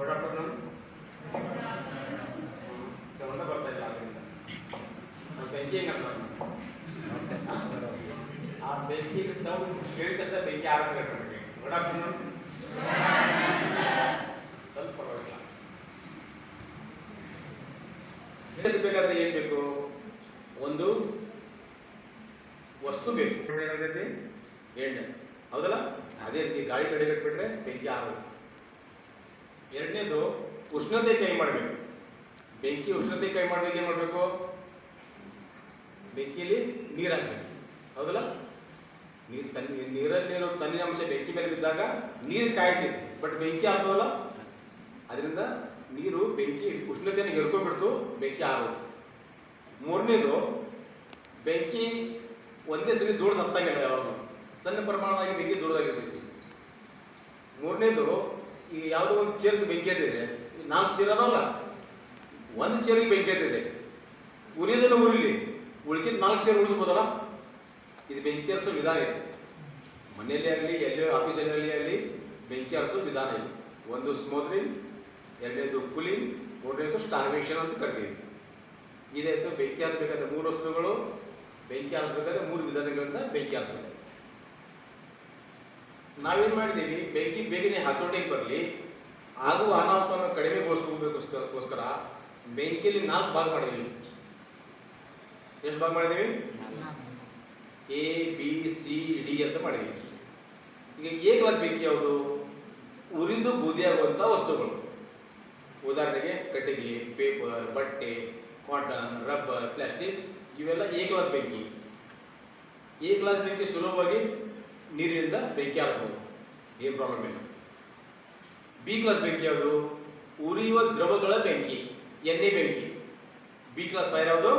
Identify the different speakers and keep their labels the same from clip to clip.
Speaker 1: Doctor afternoon ಸೌಂಡ ಬರ್ತಾ ಇಲ್ಲ ಅದರಿಂದ ಬೆಂಕಿ. ಹೆಂಗ ಆ ಬೆಂಕಿ ಸೌಂಡ್ ಕೇಳಿದ ತಕ್ಷಣ ಬೆಂಕಿ ಆರಂಭ ನಮಗೆ ಗುಡ್ ಆಫ್ಟರ್ನೂನ್ ಸ್ವಲ್ಪ ಪರವಾಗಿಲ್ಲ ಇದಕ್ಕೆ ಬೇಕಾದ್ರೆ ಏನ್ ಬೇಕು ಒಂದು ವಸ್ತು ಬೇಕು ಏನಾಗೈತಿ ಎಣ್ಣೆ ಹೌದಲ್ಲ? ಅದೇ ರೀತಿ ಗಾಳಿ ತಡೆಗಟ್ಬಿಟ್ರೆ ಬೆಂಕಿ ಆಗೋದು ಎರಡನೇದು ಉಷ್ಣತೆ ಕೈ ಮಾಡಬೇಕು. ಬೆಂಕಿ ಉಷ್ಣತೆ ಕೈ ಮಾಡ್ಬೇಕು, ಏನ್ ಮಾಡಬೇಕು? ಬೆಂಕಿಯಲ್ಲಿ ನೀರು ಹಾಕಬೇಕು. ಹೌದಲ್ಲ? ನೀರು ತನ್ನ ನೀರಲ್ಲಿರೋ ತನ್ನ ಅಂಶ ಬೆಂಕಿ ಮೇಲೆ ಬಿದ್ದಾಗ ನೀರು ಕಾಯ್ತೈತಿ ಬಟ್ ಬೆಂಕಿ ಆಗ್ತದಲ್ಲ ಅದರಿಂದ ನೀರು ಬೆಂಕಿ ಉಷ್ಣತೆಯನ್ನು ಹಿಡ್ಕೊಂಡ್ಬಿಡ್ತು ಬೆಂಕಿ ಆಗುತ್ತೆ ಮೂರನೇದು, ಬೆಂಕಿ ಒಂದೇ ಸರಿ ದೊಡ್ಡದು ಹತ್ತಾಗಿಲ್ಲ ಯಾವಾಗಲೂ. ಸಣ್ಣ ಪ್ರಮಾಣವಾಗಿ ಬೆಂಕಿ ದೊಡ್ಡದಾಗಿರ್ತೈತಿ ಮೂರನೇದು ಈ ಯಾವುದೋ ಒಂದು ಚೇರ್ಗೆ ಬೆಂಕಿ ಎದ್ದಿದೆ ನಾಲ್ಕು ಚೇರ್ ಅದಲ್ಲ ಒಂದು ಚೇರ್ಗೆ ಬೆಂಕಿ ಎದ್ದಿದೆ ಉರಿಯೋದನ್ನು ಉರಿಲಿ. ಉಳ್ಕಿದ ನಾಲ್ಕು ಚೇರ್ ಉಳಿಸ್ಬೋದಲ್ಲ ಇದು ಬೆಂಕಿ ಹರಿಸೋ ವಿಧಾನ ಇದೆ. ಮನೆಯಲ್ಲಿ ಆಗಲಿ, ಎಲ್ಲಿ ಆಫೀಸಲ್ಲಿ ಆಗಲಿ ಬೆಂಕಿ ಹರಿಸೋ ವಿಧಾನ ಇದೆ. ಒಂದು ಸ್ಮೋದ್ರಿಂಗ್ ಎರಡನೇದು ಕೂಲಿಂಗ್ ಮೂರನೇದು ಸ್ಟಾರ್ವೇಷನ್ ಅಂತ ಕರಿತೀವಿ. ಇದೇ ಬೆಂಕಿ ಹರಿಸ್ಬೇಕಾದ್ರೆ ಮೂರು ವಸ್ತುಗಳು, ಬೆಂಕಿ ಹರಿಸ್ಬೇಕಾದ್ರೆ ಮೂರು ವಿಧಾನಗಳಿಂದ ಬೆಂಕಿ ಹರಿಸೋದು. ನಾವೇನು ಮಾಡಿದ್ದೀವಿ ಬೆಂಕಿ ಬೇಗನೆ ಹತೋಟಿಗೆ ಬರಲಿ. ಆಗುವ ಅನಾಹುತವನ್ನು ಕಡಿಮೆಗೊಳಿಸ್ಕೋಬೇಕೋಸ್ಕರ ಬೆಂಕಿಯಲ್ಲಿ ನಾಲ್ಕು ಭಾಗ ಮಾಡಿದ್ದೀವಿ ಎಷ್ಟು ಭಾಗ ಮಾಡಿದ್ದೀವಿ ಎ, ಬಿ, ಸಿ, ಡಿ ಅಂತ ಮಾಡಿದ್ದೀವಿ ಈಗ ಎ ಕ್ಲಾಸ್ ಬೆಂಕಿ ಯಾವುದು? ಉರಿದು ಬೂದಿಯಾಗುವಂಥ ವಸ್ತುಗಳು. ಉದಾಹರಣೆಗೆ ಕಟ್ಟಿಗೆ, ಪೇಪರ್, ಬಟ್ಟೆ, ಕಾಟನ್, ರಬ್ಬರ್, ಪ್ಲಾಸ್ಟಿಕ್ ಇವೆಲ್ಲ ಎ ಕ್ಲಾಸ್ ಬೆಂಕಿ. ಎ ಕ್ಲಾಸ್ ಬೆಂಕಿ ಸುಲಭವಾಗಿ ನೀರಿನಿಂದ ಬೆಂಕಿ ಆರಿಸಬಹುದು ಏನು ಪ್ರಾಬ್ಲಮ್ ಇಲ್ಲ. ಬಿ ಕ್ಲಾಸ್ ಬೆಂಕಿ ಯಾವುದು? ಉರಿಯುವ ದ್ರವಗಳ ಬೆಂಕಿ ಎಣ್ಣೆ ಬೆಂಕಿ. ಬಿ ಕ್ಲಾಸ್ ಫೈರ್ ಯಾವುದು?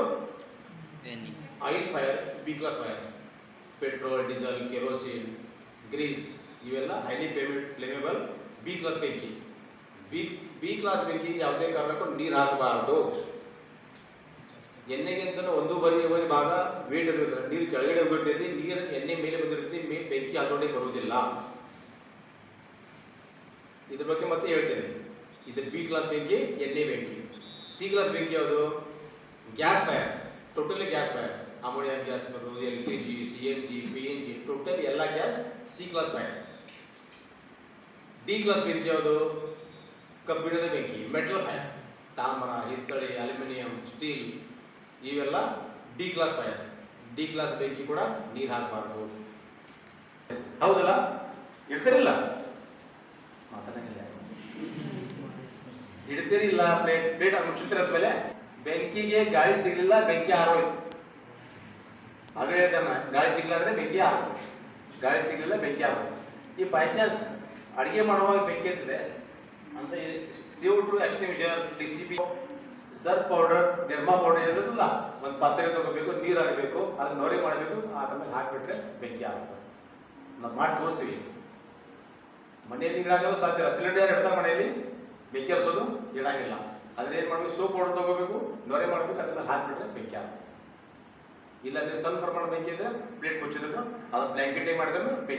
Speaker 1: Oil fire B class fire petrol diesel kerosene grease ಇವೆಲ್ಲ highly payment flammable B class ಬೆಂಕಿ. ಬಿ ಬಿ ಕ್ಲಾಸ್ ಬೆಂಕಿಗೆ ಯಾವುದೇ ಕಾರಣಕ್ಕೂ ನೀರು ಹಾಕಬಾರ್ದು. ಎಣ್ಣೆಗೆ ಅಂತಲೂ ಒಂದು ಬರಿ ಒಂದು ಭಾಗ ವೇಟ್ ಇರುತ್ತೆ ನೀರು ಕೆಳಗಡೆ ಹೋಗಿರ್ತೈತಿ ನೀರು ಎಣ್ಣೆ ಮೇಲೆ ಬಂದಿರ್ತೈತಿ, ಮೇ ಬೆಂಕಿ ಹತೋಟಿ ಬರುವುದಿಲ್ಲ. ಇದ್ರ ಬಗ್ಗೆ ಮತ್ತೆ ಹೇಳ್ತೇನೆ. ಇದು ಬಿ ಕ್ಲಾಸ್ ಬೆಂಕಿ, ಎಣ್ಣೆ ಬೆಂಕಿ. ಸಿ ಕ್ಲಾಸ್ ಬೆಂಕಿ ಯಾವುದು? Gas fire totally gas fire ammonium gas ಬರೋದು L P G C N G P N G total ಎಲ್ಲ gas C class fire D class ಬೆಂಕಿ ಯಾವುದು? ಕಬ್ಬಿಣದ ಬೆಂಕಿ ಮೆಟಲ್ ಫೈರ್ ತಾಮ್ರ, ಹಿತ್ತಳೆ, ಅಲ್ಯೂಮಿನಿಯಂ ಸ್ಟೀಲ್ ಇವೆಲ್ಲ D class fire D class ಬೆಂಕಿ ಕೂಡ ನೀರು ಹಾಕಬಾರ್ದು. ಹೌದಲ್ಲ? ಇಡ್ತೀರಿಲ್ಲ ಮಾತಾಡಂಗಿಲ್ಲ ಪ್ಲೇಟ್ ಪ್ಲೇಟ್ ಮುಚ್ಚುತ್ತಿರತ್ ಮೇಲೆ ಬೆಂಕಿಗೆ ಗಾಳಿ ಸಿಗಲಿಲ್ಲ, ಬೆಂಕಿ ಹಾರೋಯ್ತು. ಅದೇ ಗಾಳಿ ಸಿಗ್ಲಿಲ್ಲ ಅಂದ್ರೆ ಬೆಂಕಿ ಹಾರೋದು ಗಾಳಿ ಸಿಗಲಿಲ್ಲ, ಬೆಂಕಿ ಹಾರೋದು ಈ ಬೈ ಚಾನ್ಸ್ ಅಡಿಗೆ ಮಾಡುವಾಗ ಬೆಂಕಿ ಅಂತ C two extinguisher D C P surf powder Nirma powder ಇರೋದಿಲ್ಲ ಒಂದು ಪಾತ್ರೆ ತಗೋಬೇಕು ನೀರು ಹಾಕಬೇಕು ಅದನ್ನ ನೊರೆ ಮಾಡಬೇಕು ಆಮೇಲೆ ಹಾಕಿಬಿಟ್ರೆ ಬೆಂಕಿ ಆಗುತ್ತೆ. ನಾವು ಮಾಡಿ ತೋರಿಸ್ತೀವಿ. ಮನೆಯಲ್ಲಿ ಇಡಾಗಲು ಸಾಧ್ಯ ಸಿಲಿಂಡರ್ ಇಡ್ತಾರೆ ಮನೆಯಲ್ಲಿ? ಬೆಂಕಿ ಹರಿಸೋದು, ಇಡಾಗಿಲ್ಲ. ಅದನ್ನ ಏನು ಮಾಡಬೇಕು? ಸೋಪ್ ಪೌಡರ್ ತಗೋಬೇಕು ನೊರೆ ಮಾಡಬೇಕು, ಅದನ್ನ ಹಾಕಿಬಿಟ್ರೆ ಬೆಂಕಿ ಆಗುತ್ತೆ. ಇಲ್ಲ, ನೀವು ಸ್ವಲ್ಪ ಪ್ರಮಾಣ ಬೆಂಕಿ ಇದ್ರೆ ಪ್ಲೇಟ್ ಮುಚ್ಚಿದ್ರು ಅದು ಬ್ಲ್ಯಾಂಕೆಟೇ ಮಾಡಿದ್ರು, ಬೆಂಕಿ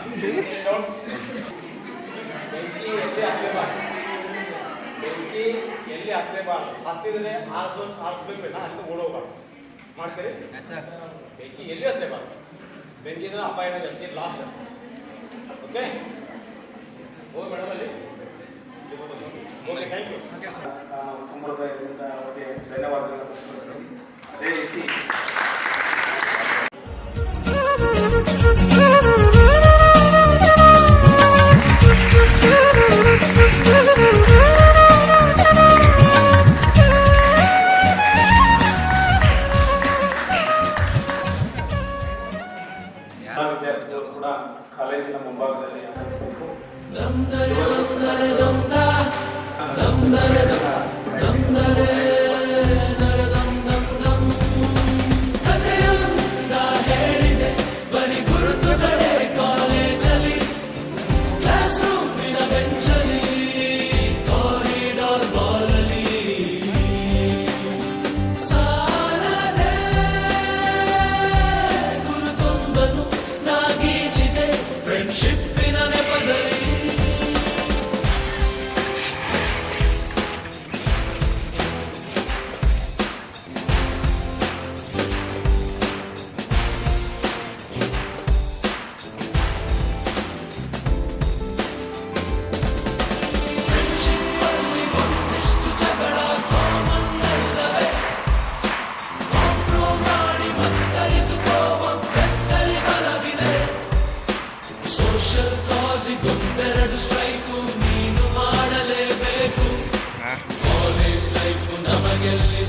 Speaker 1: ಬೆಂಕಿ ಎಲ್ಲಿ ಹತ್ತಲೇಬಾರ್ದು ಬೆಂಕಿ ಎಲ್ಲಿ ಹತ್ತಲೇಬಾರ್ದು ಹತ್ತಿದ್ರೆ ಆರಿಸೋ ಆರಿಸ್ಬೇಕು ಬೇಡ ಅಲ್ಲಿ ಓಡೋಗ್ಬಾರ್ದು ಮಾಡ್ತೀರಿ ಬೆಂಕಿ ಎಲ್ಲಿ ಹತ್ತಲೇಬಾರ್ದು ಬೆಂಕಿನ ಅಪಾಯ ಜಾಸ್ತಿ ಲಾಸ್ಟ್ ಜಾಸ್ತಿ ಓಕೆ ಹೋಗಿ ಮೇಡಮ್ ಅಲ್ಲಿ ಓಕೆ ಥ್ಯಾಂಕ್ ಯು
Speaker 2: ಕುಂಬಳದ ತುಂಬ ಕಾಲೇಜಿನ ಮುಂಭಾಗದಲ್ಲಿ ಆಗಮಿಸಬೇಕು
Speaker 3: ಬರಿ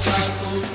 Speaker 3: saco